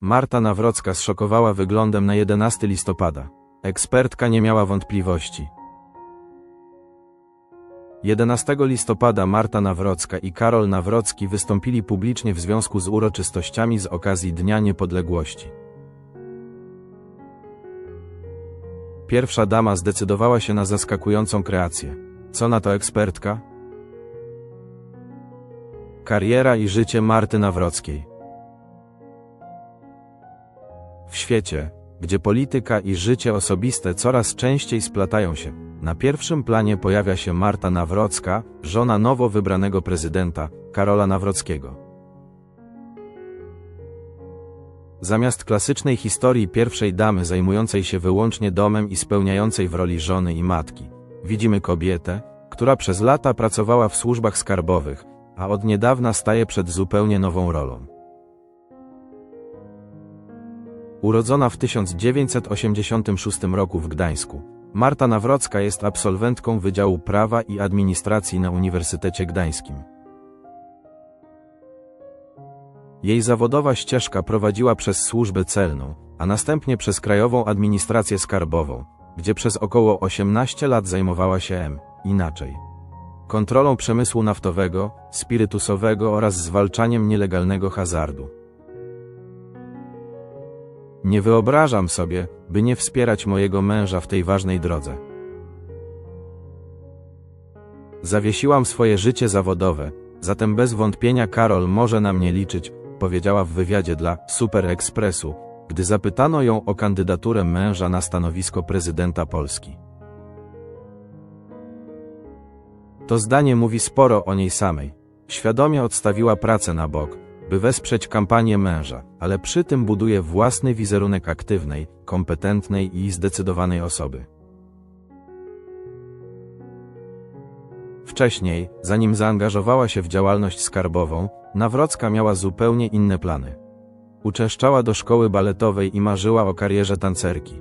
Marta Nawrocka zszokowała wyglądem na 11 listopada. Ekspertka nie miała wątpliwości. 11 listopada Marta Nawrocka i Karol Nawrocki wystąpili publicznie w związku z uroczystościami z okazji Dnia Niepodległości. Pierwsza dama zdecydowała się na zaskakującą kreację. Co na to ekspertka? Kariera i życie Marty Nawrockiej. Świecie, gdzie polityka i życie osobiste coraz częściej splatają się, na pierwszym planie pojawia się Marta Nawrocka, żona nowo wybranego prezydenta, Karola Nawrockiego. Zamiast klasycznej historii pierwszej damy zajmującej się wyłącznie domem i spełniającej w roli żony i matki, widzimy kobietę, która przez lata pracowała w służbach skarbowych, a od niedawna staje przed zupełnie nową rolą. Urodzona w 1986 roku w Gdańsku, Marta Nawrocka jest absolwentką Wydziału Prawa i Administracji na Uniwersytecie Gdańskim. Jej zawodowa ścieżka prowadziła przez służbę celną, a następnie przez Krajową Administrację Skarbową, gdzie przez około 18 lat zajmowała się M, inaczej. Kontrolą przemysłu naftowego, spirytusowego oraz zwalczaniem nielegalnego hazardu. Nie wyobrażam sobie, by nie wspierać mojego męża w tej ważnej drodze. Zawiesiłam swoje życie zawodowe, zatem bez wątpienia Karol może na mnie liczyć, powiedziała w wywiadzie dla Super Expressu, gdy zapytano ją o kandydaturę męża na stanowisko prezydenta Polski. To zdanie mówi sporo o niej samej. Świadomie odstawiła pracę na bok, by wesprzeć kampanię męża, ale przy tym buduje własny wizerunek aktywnej, kompetentnej i zdecydowanej osoby. Wcześniej, zanim zaangażowała się w działalność skarbową, Nawrocka miała zupełnie inne plany. Uczęszczała do szkoły baletowej i marzyła o karierze tancerki.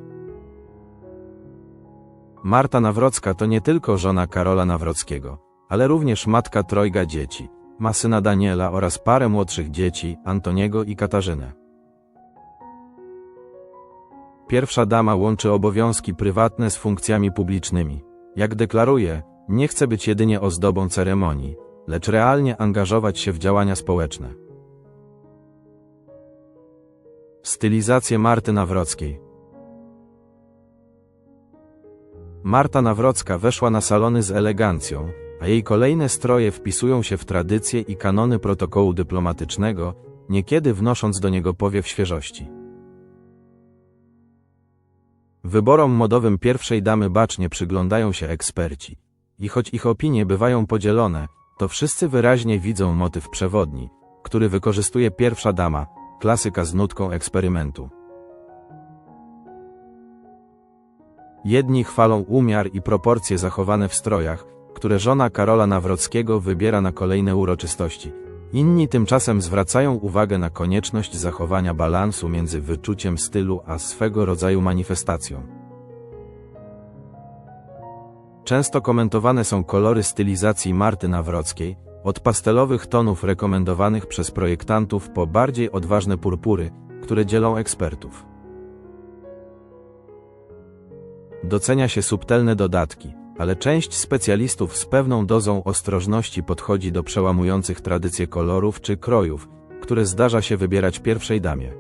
Marta Nawrocka to nie tylko żona Karola Nawrockiego, ale również matka trojga dzieci, ma syna Daniela oraz parę młodszych dzieci, Antoniego i Katarzynę. Pierwsza dama łączy obowiązki prywatne z funkcjami publicznymi. Jak deklaruje, nie chce być jedynie ozdobą ceremonii, lecz realnie angażować się w działania społeczne. Stylizację Marty Nawrockiej Marta Nawrocka weszła na salony z elegancją, jej kolejne stroje wpisują się w tradycje i kanony protokołu dyplomatycznego, niekiedy wnosząc do niego powiew świeżości. Wyborom modowym pierwszej damy bacznie przyglądają się eksperci. I choć ich opinie bywają podzielone, to wszyscy wyraźnie widzą motyw przewodni, który wykorzystuje pierwsza dama, klasyka z nutką eksperymentu. Jedni chwalą umiar i proporcje zachowane w strojach, które żona Karola Nawrockiego wybiera na kolejne uroczystości. Inni tymczasem zwracają uwagę na konieczność zachowania balansu między wyczuciem stylu a swego rodzaju manifestacją. Często komentowane są kolory stylizacji Marty Nawrockiej, od pastelowych tonów rekomendowanych przez projektantów po bardziej odważne purpury, które dzielą ekspertów. Docenia się subtelne dodatki, ale część specjalistów z pewną dozą ostrożności podchodzi do przełamujących tradycje kolorów czy krojów, które zdarza się wybierać pierwszej damie.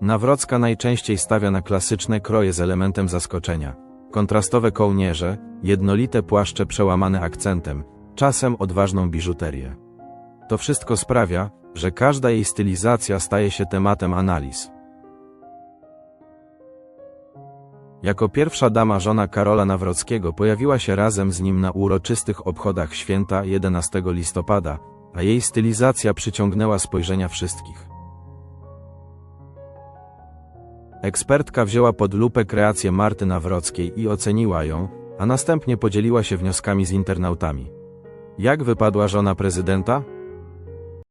Nawrocka najczęściej stawia na klasyczne kroje z elementem zaskoczenia. Kontrastowe kołnierze, jednolite płaszcze przełamane akcentem, czasem odważną biżuterię. To wszystko sprawia, że każda jej stylizacja staje się tematem analiz. Jako pierwsza dama żona Karola Nawrockiego pojawiła się razem z nim na uroczystych obchodach święta 11 listopada, a jej stylizacja przyciągnęła spojrzenia wszystkich. Ekspertka wzięła pod lupę kreację Marty Nawrockiej i oceniła ją, a następnie podzieliła się wnioskami z internautami. Jak wypadła żona prezydenta?